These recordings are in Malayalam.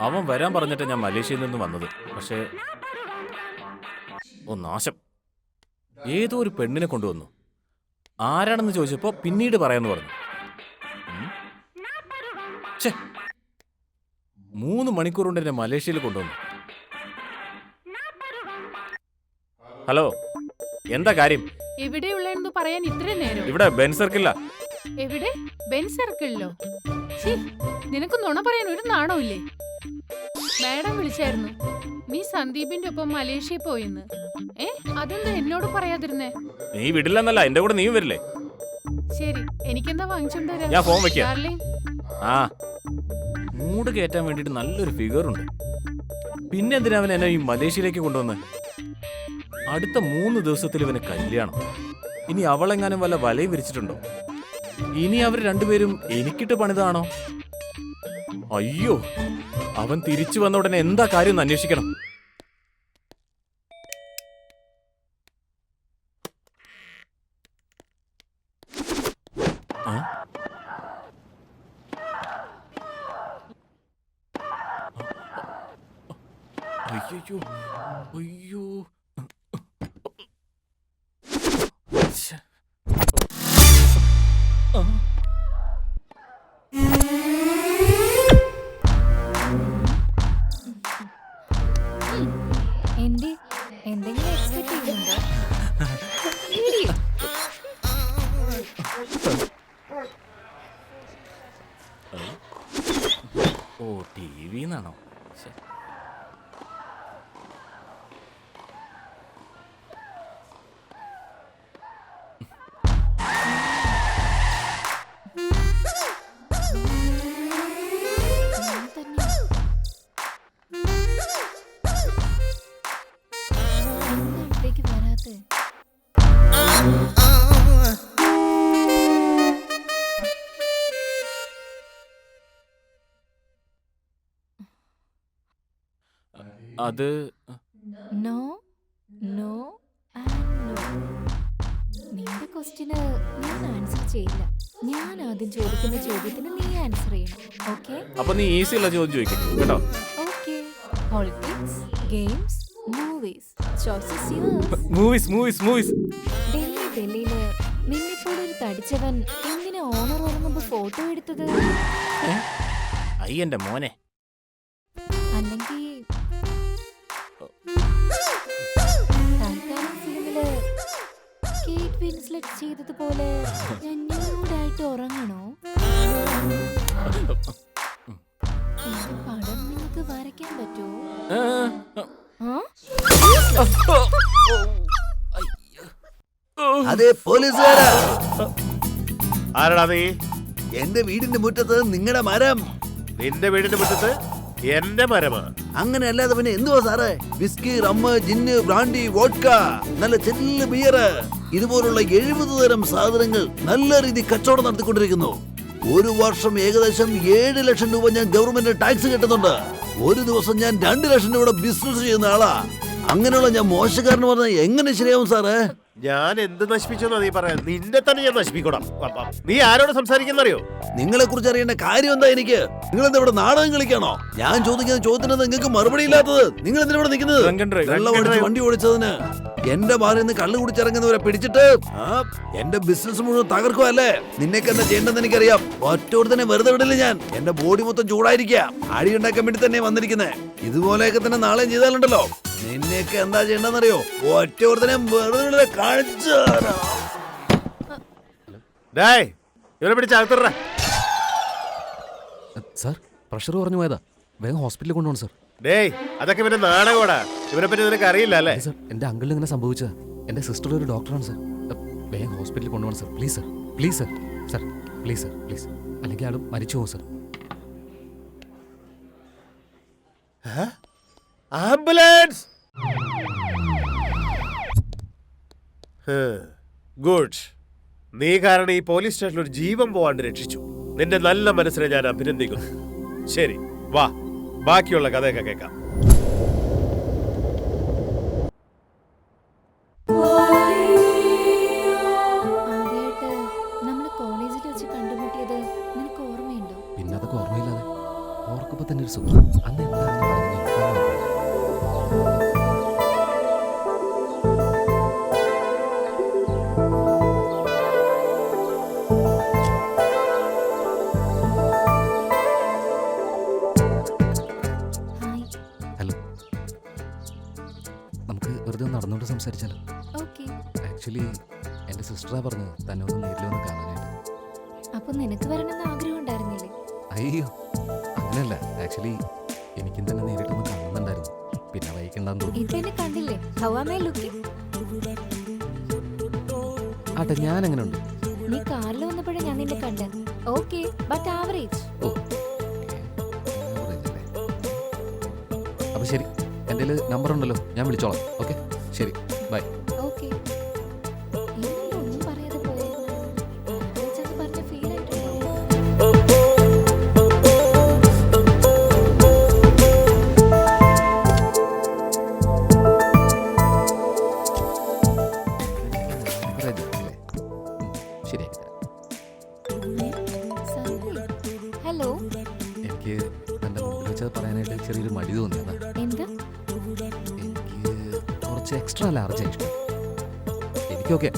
അവൻ വരാൻ പറഞ്ഞിട്ട് ഞാൻ മലേഷ്യയിൽ നിന്ന് വന്നത്. പക്ഷേ ഓ നാശം. ഏതോ ഒരു പെണ്ണിനെ കൊണ്ടുവന്നു. ആരാണെന്ന് ചോദിച്ചപ്പോൾ പിന്നീട് പറയാന്ന് പറഞ്ഞു. മൂന്ന് മണിക്കൂർ കൊണ്ട് എന്നെ മലേഷ്യയിൽ കൊണ്ടുവന്നു. ഹലോ എന്താ കാര്യം? എവിടെയുള്ളതെന്ന് പറയാൻ ഇത്രയും നേരം? ഇവിടെ ബെൻ സർക്കില്ല എവിടെ? ബെൻ സർക്കിളിലോ? നിനക്ക് നുണ പറയാൻ ഒരു നാണമില്ലേ മാഡം വിളിച്ചായിരുന്നു. നീ സന്ദീപിന്റെ ഒപ്പം മലേഷ്യയിൽ പോയിന്ന്. ഏ അതെന്താ എന്നോട് പറയാതിരുന്നേ? നീ വിടില്ലെന്നല്ല എന്റെ കൂടെ നീയും വരില്ലേ? ശരി എനിക്കെന്താ വാങ്ങിച്ചോണ്ട് വരാം? ഞാൻ ഫോൺ വെക്കാം. ഡാർലിംഗ്, ആ. മൂട് കയറ്റാൻ വേണ്ടിട്ട് നല്ലൊരു ഫിഗറുണ്ട് പിന്നെ എന്തിനാ അവൻ എന്നെ ഈ മലേഷ്യയിലേക്ക് കൊണ്ടുവന്ന്? അടുത്ത മൂന്ന് ദിവസത്തിൽ ഇവന് കല്യാണം. ഇനി അവളെങ്ങാനും വല്ല വലയും വിരിച്ചിട്ടുണ്ടോ? ഇനി അവർ രണ്ടുപേരും എനിക്കിട്ട് പണിതാണോ? അയ്യോ അവൻ തിരിച്ചു വന്ന ഉടനെ എന്താ കാര്യം അന്വേഷിക്കണം. ഓ ടി വിന്നാണോ ഞാൻ തന്നെ അത് നോ നോ നിന്റെ ക്വസ്റ്റിന് ഞാൻ ആൻസർ ചെയ്യില്ല. ഞാൻ ആദ്യം ചോദിക്കുന്ന ചോദ്യത്തിന് നീ ആൻസർ ചെയ്യണം. ഓക്കെ അപ്പൊ നീ ഈസി ഉള്ള ചോദ്യം ചോദിക്കും. കേട്ടോ? Okay politics games movies choices yours movies movies movies Delhi ഡൽഹിയിൽ നിന്നെപ്പോലെ ഒരു തടിച്ചവൻ എന്തിനാ ഓണർ ഉറങ്ങുമ്പോ ഫോട്ടോ എടുത്തത്? അയ്യന്റെ മോനെ. വിൻസ്ലെറ്റ് ചെയ്തതുപോലെ ഞാൻ ന്യൂഡായിട്ട് ഉറങ്ങണോ? എന്റെ പടം നിങ്ങൾക്ക് വരയ്ക്കാൻ പറ്റുമോ? ആ? അതെ പോലീസുകാരാ. ആരടാ നീ? എന്റെ വീടിന്റെ മുറ്റത്ത് നിങ്ങളുടെ മരം. നിന്റെ വീടിന്റെ മുറ്റത്ത് എന്റെ മരമ അങ്ങനെ അല്ലാതെ പിന്നെ എന്തുവാ സാറേ? Whisky rum gin brandy vodka നല്ല ചെല്ല് ബിയർ ഇതുപോലുള്ള എഴുപത് തരം സാധനങ്ങൾ നല്ല രീതി കച്ചവടം നടത്തിക്കൊണ്ടിരിക്കുന്നു. ഒരു വർഷം ഏകദേശം ഏഴ് ലക്ഷം രൂപ ഞാൻ ഗവൺമെന്റ് ടാക്സ് കിട്ടുന്നുണ്ട്. ഒരു ദിവസം ഞാൻ രണ്ട് ലക്ഷം രൂപയുടെ ബിസിനസ് ചെയ്യുന്ന ആളാ. അങ്ങനെയുള്ള ഞാൻ മോശക്കാരന് പറഞ്ഞാൽ എങ്ങനെ ശരിയാവും സാറേ? ഞാൻ എന്ത് നശിപ്പിച്ചെന്നാ നീ പറയാ നിന്റെ തന്നെ ഞാൻ നശിപ്പിക്കണം നീ ആരോട് സംസാരിക്കുന്നറിയോ? നിങ്ങളെ കുറിച്ച് അറിയേണ്ട കാര്യം എന്താ എനിക്ക്? നിങ്ങൾ എന്താ ഇവിടെ നാടകം കളിക്കാണോ? ഞാൻ ചോദിക്കുന്ന ചോദ്യത്തിന് നിങ്ങൾക്ക് മറുപടി ഇല്ലാത്തത്. നിങ്ങൾ എന്തിനാ ഇവിടെ നിൽക്കുന്നത്? വണ്ടി ഓടിച്ചതിന് എന്റെ ബാറിൽ നിന്ന് കള്ളു കുടിച്ചിറങ്ങുന്നവരെ പിടിച്ചിട്ട് എന്റെ ബിസിനസ് മുഴുവൻ തകർക്കുമല്ലേ നിന്നേക്ക് എന്താ ചെയ്യേണ്ടത് എനിക്കറിയാം. ഒറ്റോട് തന്നെ വെറുതെ വിടില്ല ഞാൻ. എന്റെ ബോഡി മൊത്തം ചൂടായിരിക്കുക. അടി ഉണ്ടാക്കാൻ വേണ്ടി തന്നെ വന്നിരിക്കുന്നത് ഇതുപോലെയൊക്കെ തന്നെ നാളെയും ചെയ്താലുണ്ടല്ലോ. നിന്നെയൊക്കെ എന്താ ചെയ്യേണ്ടതെന്നറിയോ? ഒറ്റോട് തന്നെ വെറുതെ വിടില്ല കാണിച്ചു. ഇവരെ സാർ പ്രഷർ കുറഞ്ഞു പോയതാ. വേഗം ഹോസ്പിറ്റലിൽ കൊണ്ടുപോകണം സാർ. ഡേയ് അതൊക്കെ ഇവന്റെ നാടകോടാ ഇവരെ പറ്റി നിനക്ക് അറിയില്ല അല്ലേ? സർ എന്റെ അങ്കിളിന് ഇങ്ങനെ സംഭവിച്ചതാ. എന്റെ സിസ്റ്റർ ഒരു ഡോക്ടറാണ് സർ. വേഗം ഹോസ്പിറ്റലിൽ കൊണ്ടുപോകണം sir. Please sir please sir. Sir please sir please അല്ലെങ്കിൽ ആളും മരിച്ചു പോകും സർ. ആംബുലൻസ്! ഗുഡ് നീ കാരണം ഈ പോലീസ് സ്റ്റേഷനിൽ ഒരു ജീവൻ പോവാണ്ട് രക്ഷിച്ചു. നിന്റെ നല്ല മനസ്സിനെ ഞാൻ അഭിനന്ദിക്കുന്നു. ശരി വാ. ബാക്കിയുള്ള കഥയൊക്കെ കേൾക്കാം. ഒരു സുഖം. അന്ന് എന്താണെന്ന് പറഞ്ഞ് ഹലോ. നമുക്ക് വെറുതെ നടന്നുകൊണ്ട് സംസാരിച്ചാലോ? ഓക്കെ. ആക്ച്വലി എന്റെ സിസ്റ്ററാ പറഞ്ഞത് തന്നെ ഒന്ന് കാണാനായിട്ട്. അപ്പൊ നിനക്ക് വരണമെന്ന് ആഗ്രഹം ഉണ്ടായിരുന്നില്ലേ? അയ്യോ. അങ്ങനെയല്ല ആക്ച്വലി എനിക്കും തന്നെ നേരിട്ടൊന്ന് കാണുന്നുണ്ടായിരുന്നു. പിന്നെ വൈകിട്ടുണ്ടാന്ന് തോന്നി ഇപ്പൊ എന്നെ കണ്ടില്ലേ? ഹൗ ആം ഐ ലുക്കിംഗ് ആട്ടെ ഞാൻ അങ്ങനെ ഉണ്ട് നീ കാറിൽ വന്നപ്പോഴേ ഞാൻ നിന്നെ കണ്ടത്. Okay but average oh? അപ്പൊ ശരി എന്റെ നമ്പർ ഉണ്ടല്ലോ ഞാൻ വിളിച്ചോളാം. ഓക്കെ ശരി. കുറച്ച് എക്സ്ട്രാ ലാർജ് ഇഷ്ടം എനിക്കൊക്കെ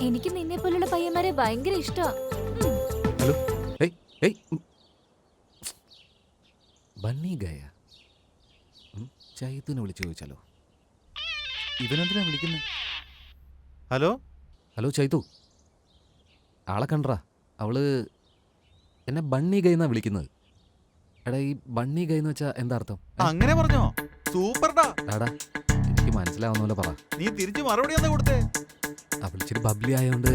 എനിക്ക് നിന്നെ പോലുള്ള പയ്യന്മാരെ ഭയങ്കര ഇഷ്ടമാ ഹലോ ഏയ് ഏയ്. ബണ്ണി ഗയ. ചൈത്തുനെ വിളിച്ചു ചോദിച്ചാലോ? ഇവനെന്തിനാ വിളിക്കുന്നത് ഹലോ ഹലോ ചൈതു. ആളെ കണ്ടറാ. അവൾ എന്നെ ബണ്ണി ഗൈ എന്നാ വിളിക്കുന്നത്. എടാ ഈ ബണ്ണി ഗൈ എന്ന് വെച്ചാ എന്താ അർത്ഥം? അങ്ങനെ പറഞ്ഞോ. സൂപ്പർടാടാ എനിക്ക് മനസ്സിലാവുന്ന പോലെ പറ. നീ തിരിച്ചു മറുപടി എന്താ കൊടുത്തേ? ആ വിളിച്ചിട്ട് ബബ്ലി ആയതുകൊണ്ട്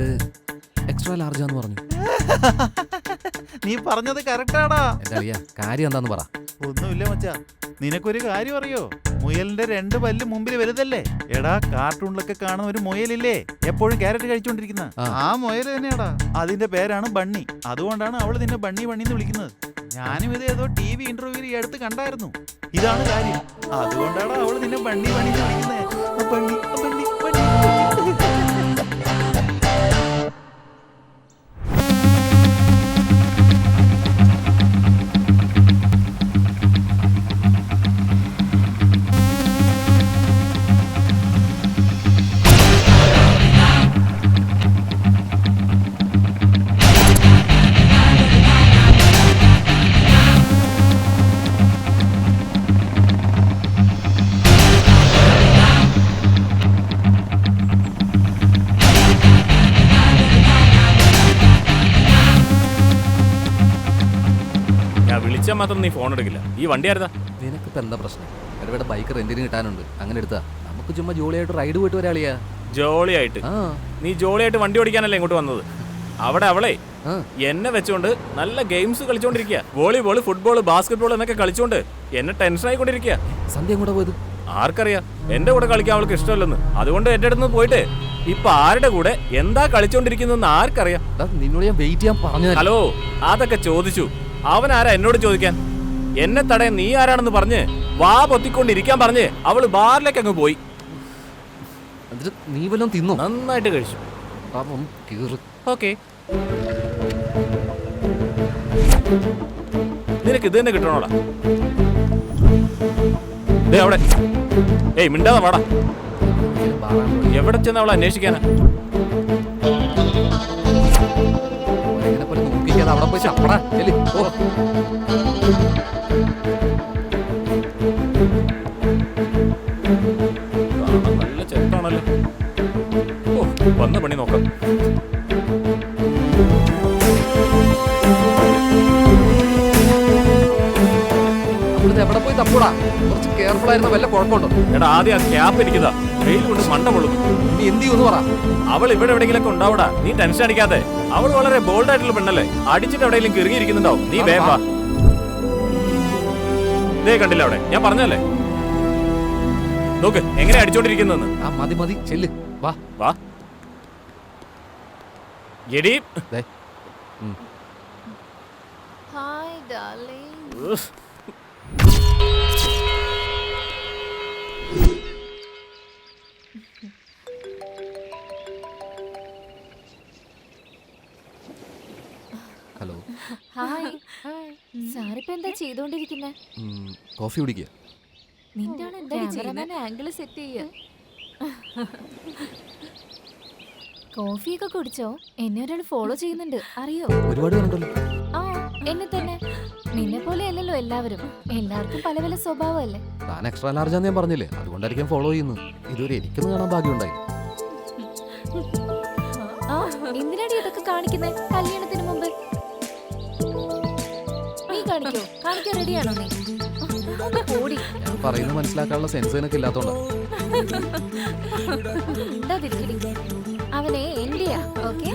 എക്സ്ട്രാ ലാർജാന്ന് പറഞ്ഞു. നീ പറഞ്ഞത് കറക്റ്റാടാ എന്താ അറിയാ? കാര്യം എന്താന്ന് പറ. ഒന്നുമില്ല മച്ചാ. നിനക്കൊരു കാര്യം അറിയോ? മുയലിന്റെ രണ്ട് പല്ല് മുമ്പിൽ വലുതല്ലേ? എടാ കാർട്ടൂണിലൊക്കെ കാണുന്ന ഒരു മുയലില്ലേ? എപ്പോഴും ക്യാരറ്റ് കഴിച്ചോണ്ടിരിക്കുന്ന. ആ. മുയൽ തന്നെയാടാ. അതിന്റെ പേരാണ് ബണ്ണി. അതുകൊണ്ടാണ് അവൾ നിന്നെ ബണ്ണി ബണ്ണി എന്ന് വിളിക്കുന്നത്. ഞാനും ഇത് ഏതോ ടി വി ഇന്റർവ്യൂവിൽ ഈ അടുത്ത് കണ്ടായിരുന്നു. ഇതാണ് കാര്യം. അതുകൊണ്ടാണ് അവൾ നിന്നെ ബണ്ണി ബണ്ണി എന്ന് വിളിക്കുന്നത് ബണ്ണി. വിളിച്ചാൽ മാത്രം നീ ഫോൺ എടുക്കില്ല. ഈ വണ്ടി നിനക്ക് നിനക്കിപ്പോ എന്താ പ്രശ്നം? ഇവിടെ ബൈക്ക് റെന്റിന് കിട്ടാനുണ്ട്. അങ്ങനെ എടുത്താ. നമുക്ക് ചുമ്മാ ജോളിയായിട്ട് റൈഡ് പോയിട്ട് വരാളിയാ ജോളിയായിട്ട്? നീ ജോളിയായിട്ട് വണ്ടി ഓടിക്കാനല്ലേ ഇങ്ങോട്ട് വന്നത്? അവിടെ അവളെ എന്നെ വെച്ചോണ്ട് നല്ല ഗെയിംസ് കളിച്ചോണ്ടിരിക്കുക വോളിബോൾ ഫുട്ബോൾ ബാസ്കറ്റ്ബോൾ എന്നൊക്കെ കളിച്ചോണ്ട് എന്നെ ടെൻഷൻ ആയിക്കൊണ്ടിരിക്കുക സന്ധ്യ കൂടെ പോയത്? ആർക്കറിയാം? എന്റെ കൂടെ കളിക്കാൻ അവൾക്ക് ഇഷ്ടമല്ലെന്ന്. അതുകൊണ്ട് എന്റെ അടുത്ത് പോയിട്ട് ഇപ്പൊ ആരുടെ കൂടെ എന്താ കളിച്ചോണ്ടിരിക്കുന്നെന്ന് ആർക്കറിയാം? നിന്നോട് ഞാൻ വെയിറ്റ് ചെയ്യാൻ പറഞ്ഞു ഹലോ അതൊക്കെ ചോദിച്ചു. അവൻ ആരാ എന്നോട് ചോദിക്കാൻ? എന്നെ തടയാൻ നീ ആരാണെന്ന് പറഞ്ഞ് വാ പൊത്തിക്കൊണ്ടിരിക്കാൻ പറഞ്ഞ് അവൾ ബാറിലേക്ക് അങ്ങ് പോയി. എന്നിട്ട് നീ വല്ലതും തിന്നു? നന്നായിട്ട് കഴിച്ചു. കീറ്. ഓക്കെ. നിനക്ക് ഇത് തന്നെ കിട്ടണോടാ? ദേ അവിടെ. ഏയ് മിണ്ടാതെ വാടാ. എവിടെ ചെന്ന് അവളെ അന്വേഷിക്കാനാ? അവിടെ പോയി ചപ്പടാ ഓ. നല്ല ചെറുതാണല്ലോ. ഓ വന്ന പണി നോക്കാം. നമ്മളിത് എവിടെ പോയി തപ്പൂടാ? കുറച്ച് കെയർഫുൾ ആയിരുന്ന വല്ല കുഴപ്പമുണ്ടോ? എടാ ആദ്യം ആ ക്യാപ്പ് എനിക്കതാ വെയിൽ കൊണ്ട് മണ്ട പൊള്ളുന്നു. നീ എന്ത് ചെയ്യുമെന്ന് പറ. അവൾ ഇവിടെ എവിടെയെങ്കിലും ഉണ്ടാവൂടാ. നീ ടെൻഷൻ അടിക്കാതെ. അവൾ വളരെ ബോൾഡ് ആയിട്ടുള്ള പെണ്ണല്ലേ? അടിച്ചിട്ട് എവിടെയെങ്കിലും കിറുകിയിരിക്കുന്നുണ്ടാവും. നീ വേഗം വാ ദേ കണ്ടില്ല അവിടെ. ഞാൻ പറഞ്ഞല്ലേ നോക്ക് എങ്ങനെ അടിച്ചോണ്ടിരിക്കുന്നെന്ന്. ആ മതി മതി. ചെല്ല്. വാ. വാ. എടി. ദേ. ഹായ് ഡാർലിംഗ് ഉഫ്. ഹലോ. ഹായ്. സാറിപ്പോ എന്താ ചെയ്തോണ്ടിരിക്കുന്നെ? കോഫി കുടിക്കുക നിന്റെ ആണ് എന്താ ക്യാമറമാൻ ആംഗിൾ സെറ്റ് ചെയ്യ. കോഫിയൊക്കെ കുടിച്ചോ? എന്നെ ഒരാൾ ഫോളോ ചെയ്യുന്നുണ്ട്. അറിയോ? ഒരുപാട് ആ എന്നെ തന്നെ. നിന്നെ പോലെ അല്ലല്ലോ എല്ലാവരും. എല്ലാവർക്കും പല പല സ്വഭാവമല്ലേ? താൻ എക്സ്ട്രാ ലാർജ് ഞാൻ പറഞ്ഞില്ലേ? അതുകൊണ്ടായിരിക്കും ഫോളോ ചെയ്യുന്നത്. ഇതുവരെ എനിക്കൊന്നും കാണാൻ ഭാഗ്യമുണ്ടായി ആ എന്തിനാടി ഇതൊക്കെ കാണിക്കുന്നത് കല്യാണത്തിന് മുമ്പ്. നീ കാണിക്കോ? കാണിക്കാൻ റെഡിയാണോ നീ? ഓടി ഞാൻ പറയുന്നത് മനസ്സിലാക്കാനുള്ള സെൻസ് നിനക്ക് ഇല്ലാത്തോണ്ടാ. അവനെ എന്റെയാ ഓക്കെ?